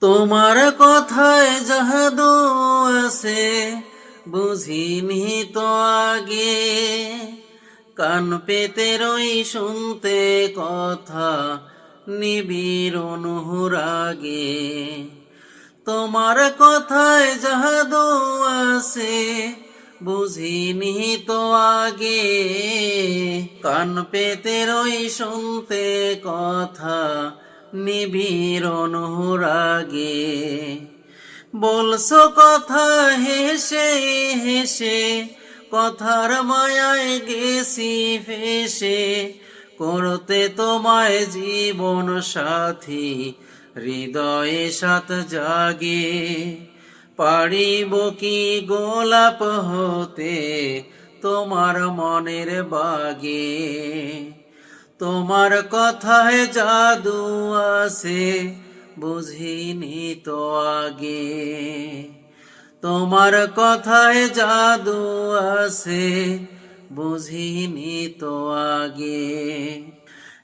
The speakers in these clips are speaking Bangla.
তোমার কথায় জাহাদু আছে, বুঝিনি তো আগে। কান পেতে রই শুনতে কথা, নিবিড় অনুরাগে। তোমার কথায় জাহাদু আছে, বুঝিনি তো আগে। কান পেতে রই শুনতে কথা নিবিড় অনুরাগে। বলছো কথা হেসে হেসে, কথার মায়ায় গেছি ফেসে করতে তোমায় জীবন সাথী, হৃদয়ে সাত জাগে। পারিব কি গোলাপ হতে তোমার মনের বাগে। তোমার কথায় জাদু আছে, বুঝিনি তো আগে। তোমার কথায় জাদু আছে, বুঝিনি তো আগে।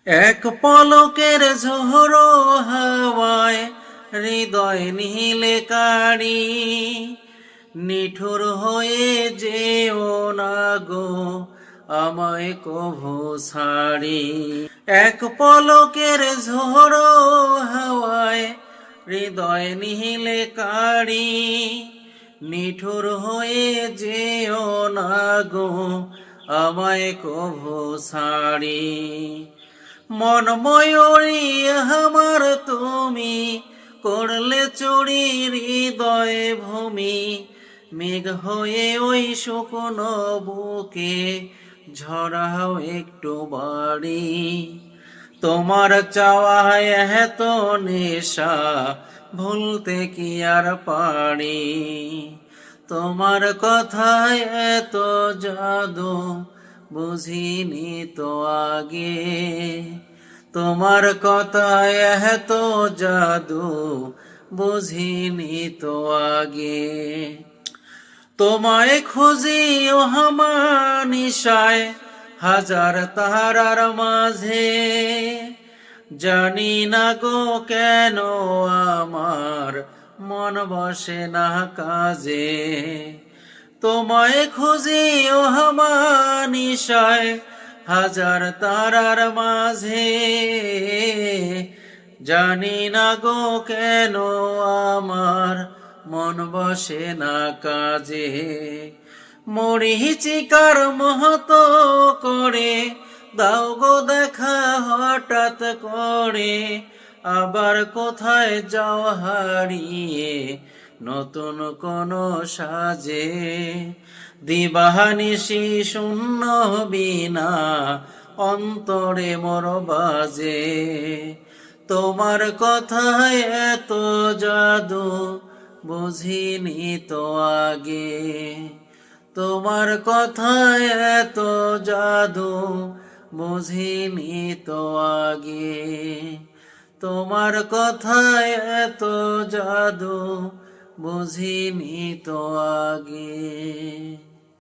এক পলকের ঝোড়ো হাওয়ায় হৃদয় নীলে কাড়ি, নিঠুর হয়ে যেও না গো। আমায় কভু ছাড়ি। এক পলকের ঝোড়ো হাওয়ায় হৃদয় নিহিলে কাড়ি। নিঠুর হয়ে যেও না গো, আমায় কভু ছাড়ি। মন ময়ূরী আমার তুমি, করলে চুরি হৃদয় ভূমি। মেঘ হয়ে ওই শুকনো বুকে ঝরাও একটু বাড়ি। তোমার চাওয়ায় এত নেশা, ভুলতে কি আর পারি? তোমার কথায় এত জাদু, বুঝিনি তো আগে। তোমার কথায় এত জাদু, বুঝিনি তো আগে। তোমায় খুঁজি, ও নিশায়, হাজার তাহারার মাঝে। জানি না গো কেন আমার মন বসে না কাজে। তোমায় খুঁজি, ও নিশায়, হাজার তারার মাঝে। জানি না গো কেন আমার মন বসে না কাজে। মরিচিকার মহত করে, দাও গো দেখা হঠাৎ করে, আবার কোথায় যাও হারিয়ে, নতুন কোন সাজে। দিবাহানিসি শূন্য বিনা অন্তরে মোর বাজে। তোমার কথায় এত জাদু বুঝিনি তো আগে? তোমার কথায় এত জাদু বুঝিনি তো আগে? তোমার কথায় এত জাদু বুঝিনি তো আগে?